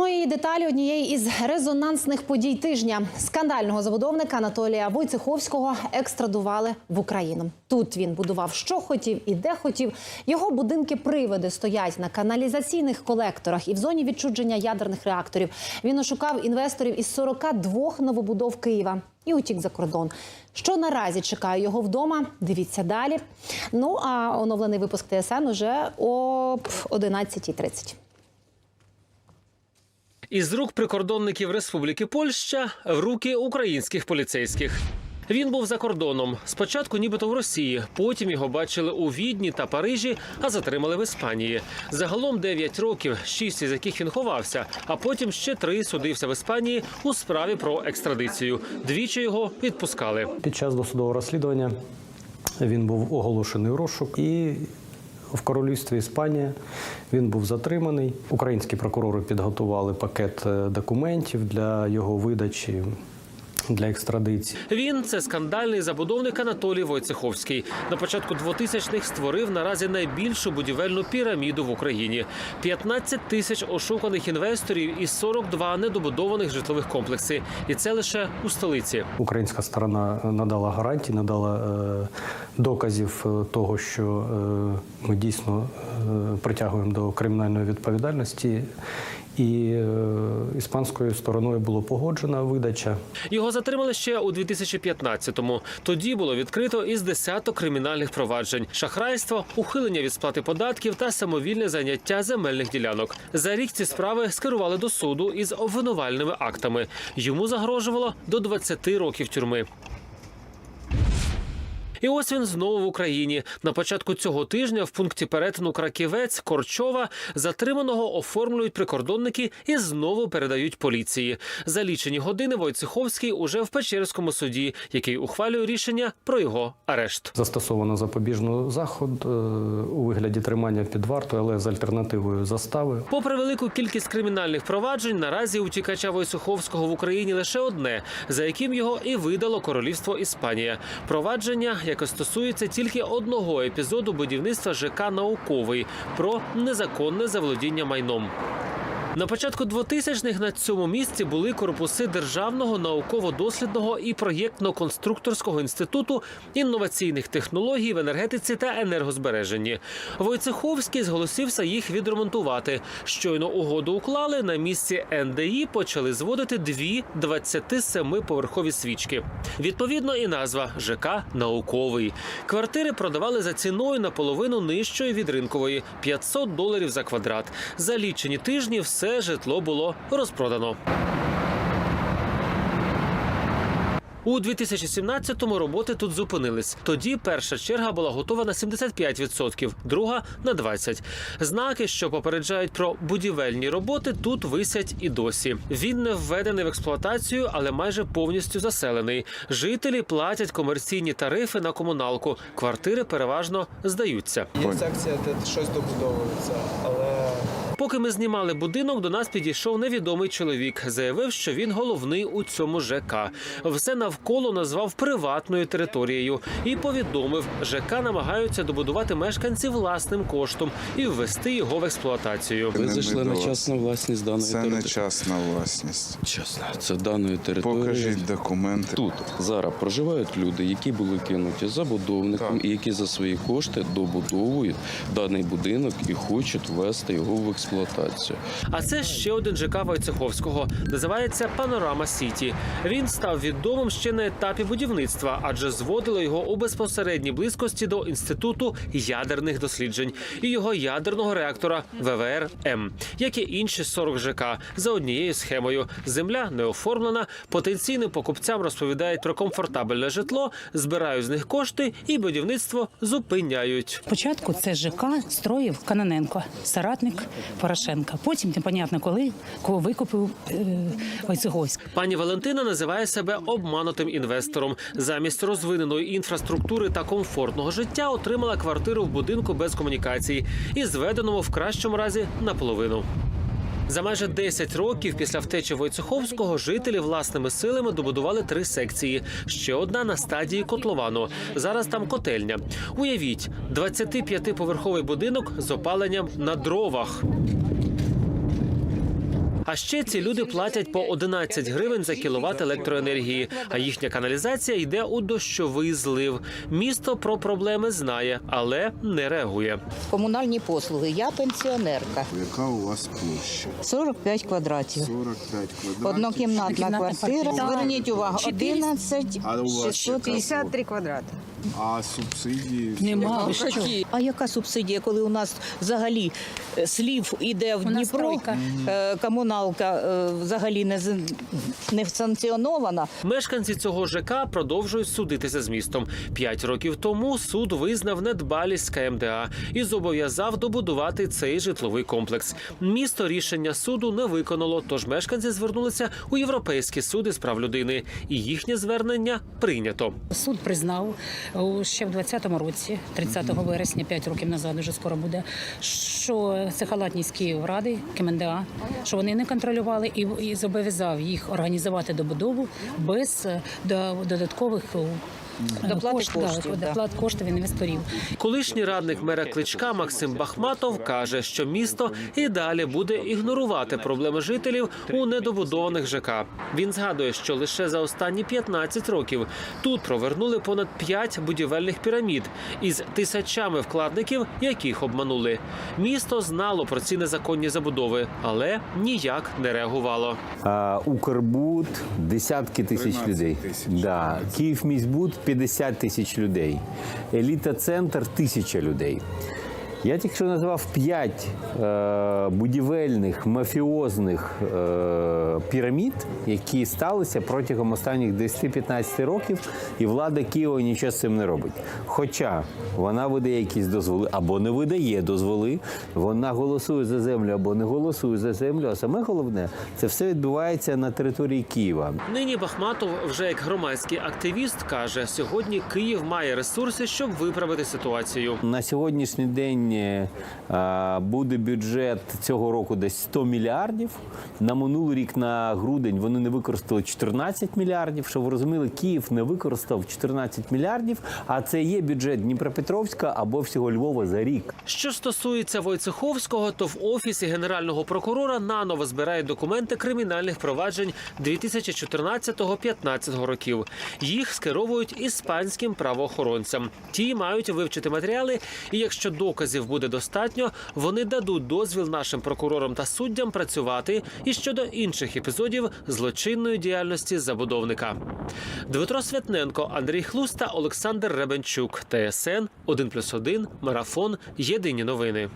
Ну і деталі однієї із резонансних подій тижня скандального забудовника Анатолія Войцеховського екстрадували в Україну. Тут він будував, що хотів і де хотів. Його будинки привиди стоять на каналізаційних колекторах і в зоні відчудження ядерних реакторів. Він ошукав інвесторів із 42 новобудов Києва і утік за кордон. Що наразі чекає його вдома? Дивіться далі. Ну а оновлений випуск ТСН уже об 11.30. Із рук прикордонників Республіки Польща в руки українських поліцейських. Він був за кордоном. Спочатку, нібито в Росії, потім його бачили у Відні та Парижі, а затримали в Іспанії. Загалом 9 років, 6 із яких він ховався, а потім ще три судився в Іспанії у справі про екстрадицію. Двічі його відпускали. Під час досудового розслідування він був оголошений у розшук і в королівстві Іспанія він був затриманий. Українські прокурори підготували пакет е, документів для його видачі. Для екстрадиції Він це скандальний забудовник Анатолій Войцеховський. На початку 2000-х створив наразі найбільшу будівельну піраміду в Україні: 15 тисяч ошуканих інвесторів і 42 недобудованих житлових комплекси. І це лише у столиці. українська сторона надала гарантії, надала е, доказів е, того, що е, ми дійсно притягуємо до кримінальної відповідальності, і е, іспанською стороною було погоджена видача. Його затримали ще у 2015-му. Тоді було відкрито із десяток кримінальних проваджень: шахрайство, ухилення від сплати податків та самовільне заняття земельних ділянок. За рік ці справи скерували до суду із обвинувальними актами. Йому загрожувало до 20 років тюрми. І ось він знову в Україні. На початку цього тижня в пункті перетину Краківець Корчова затриманого оформлюють прикордонники і знову передають поліції. За лічені години Войцеховський уже в Печерському суді, який ухвалює рішення про його арешт. Застосовано запобіжний заход е, у вигляді тримання під вартою, але з альтернативою застави. Попри велику кількість кримінальних проваджень, наразі у тікача Войцеховського в Україні лише одне, за яким його і видало королівство Іспанія. Провадження, яке стосується тільки одного епізоду будівництва ЖК Науковий про незаконне заволодіння майном. На початку 2000-х на цьому місці були корпуси Державного науково-дослідного і проєктно-конструкторського інституту інноваційних технологій в енергетиці та енергозбереженні. Войцеховський зголосився їх відремонтувати. Щойно угоду уклали на місці НДІ почали зводити дві 27-поверхові свічки. Відповідно, і назва ЖК Науковий. Квартири продавали за ціною наполовину нижчої від ринкової 500 доларів за квадрат. За лічені тижні все житло було розпродано. У 2017-му роботи тут зупинились. Тоді перша черга була готова на 75%, друга на 20%. Знаки, що попереджають про будівельні роботи, тут висять і досі. Він не введений в експлуатацію, але майже повністю заселений. Жителі платять комерційні тарифи на комуналку. Квартири переважно здаються. Є секція, де щось добудовується, але Поки ми знімали будинок, до нас підійшов невідомий чоловік. Заявив, що він головний у цьому ЖК. Все навколо назвав приватною територією і повідомив, ЖК намагаються добудувати мешканці власним коштом і ввести його в експлуатацію. Ви зайшли на частну власність даної Це не території. частна власність. Чесно, це даної території. Покажіть документи. Тут зараз проживають люди, які були кинуті забудовником Так. і які за свої кошти добудовують даний будинок і хочуть ввести його в експлуатацію. А це ще один ЖК Войцеховського. Називається Панорама Сіті. Він став відомим ще на етапі будівництва, адже зводили його у безпосередній близькості до інституту ядерних досліджень і його ядерного реактора ВВР М, як і інші 40 ЖК за однією схемою. Земля не оформлена. Потенційним покупцям розповідають про комфортабельне житло, збирають з них кошти і будівництво зупиняють. Спочатку це ЖК строїв Каноненко, соратник Порошенка. Потім непонятно коли кого викупив Войцеговськ. Войцеговський. Пані Валентина називає себе обманутим інвестором. Замість розвиненої інфраструктури та комфортного життя отримала квартиру в будинку без комунікацій і зведеному в кращому разі наполовину. За майже 10 років після втечі Войцеховського жителі власними силами добудували три секції. Ще одна на стадії котловану. Зараз там котельня. Уявіть, 25-поверховий будинок з опаленням на дровах. А ще ці люди платять по 11 гривень за кіловат електроенергії, а їхня каналізація йде у дощовий злив. Місто про проблеми знає, але не реагує. комунальні послуги. Я пенсіонерка. Яка у вас площа? 45 квадратів. 45 квадратів. Однокімнатна Однокімнатна квартира. Зверніть увагу, 11 А у вас 653 квадрати. А субсидії? Нема ви що? А яка субсидія, коли у нас взагалі е, слів іде в У нас Дніпро, тройка. е, комуналка е, взагалі не, з- не санкціонована. Мешканці цього ЖК продовжують судитися з містом. П'ять років тому суд визнав недбалість КМДА і зобов'язав добудувати цей житловий комплекс. Місто рішення суду не виконало, тож мешканці звернулися у європейські суди з прав людини, і їхнє звернення прийнято. Суд признав ще в 20-му році, 30 вересня, 5 років назад, вже скоро буде, що це халатність Київради, КМДА, що вони не контролювали і, і зобов'язав їх організувати добудову без е, додаткових о, Доплати кошт- да, коштів, да. доплат коштів інвесторів. Колишній радник мера Кличка Максим Бахматов каже, що місто і далі буде ігнорувати проблеми жителів у недобудованих ЖК. Він згадує, що лише за останні 15 років тут провернули понад 5 будівельних пірамід із тисячами вкладників, яких обманули. Місто знало про ці незаконні забудови, але ніяк не реагувало. А, Укрбуд десятки тисяч людей. тисяч. Да. Київміськбуд 50 тисяч людей. Еліта Центр тисяча людей. Я тільки що назвав п'ять е, будівельних мафіозних е, пірамід, які сталися протягом останніх 10-15 років, і влада Києва нічого з цим не робить. Хоча вона видає якісь дозволи або не видає дозволи, вона голосує за землю або не голосує за землю. А саме головне, це все відбувається на території Києва. Нині Бахматов вже як громадський активіст каже: сьогодні Київ має ресурси, щоб виправити ситуацію. На сьогоднішній день е, буде бюджет цього року десь 100 мільярдів. На минулий рік на грудень вони не використали 14 мільярдів. Щоб ви розуміли, Київ не використав 14 мільярдів, а це є бюджет Дніпропетровська або всього Львова за рік. Що стосується Войцеховського, то в офісі генерального прокурора наново збирають документи кримінальних проваджень 2014-15 років. Їх скеровують іспанським правоохоронцям. Ті мають вивчити матеріали, і якщо доказів буде достатньо, вони дадуть дозвіл нашим прокурорам та суддям працювати і щодо інших епізодів злочинної діяльності забудовника. Дмитро Святненко, Андрій Хлуста, Олександр Ребенчук, ТСН 1+,1, Марафон. Єдині новини.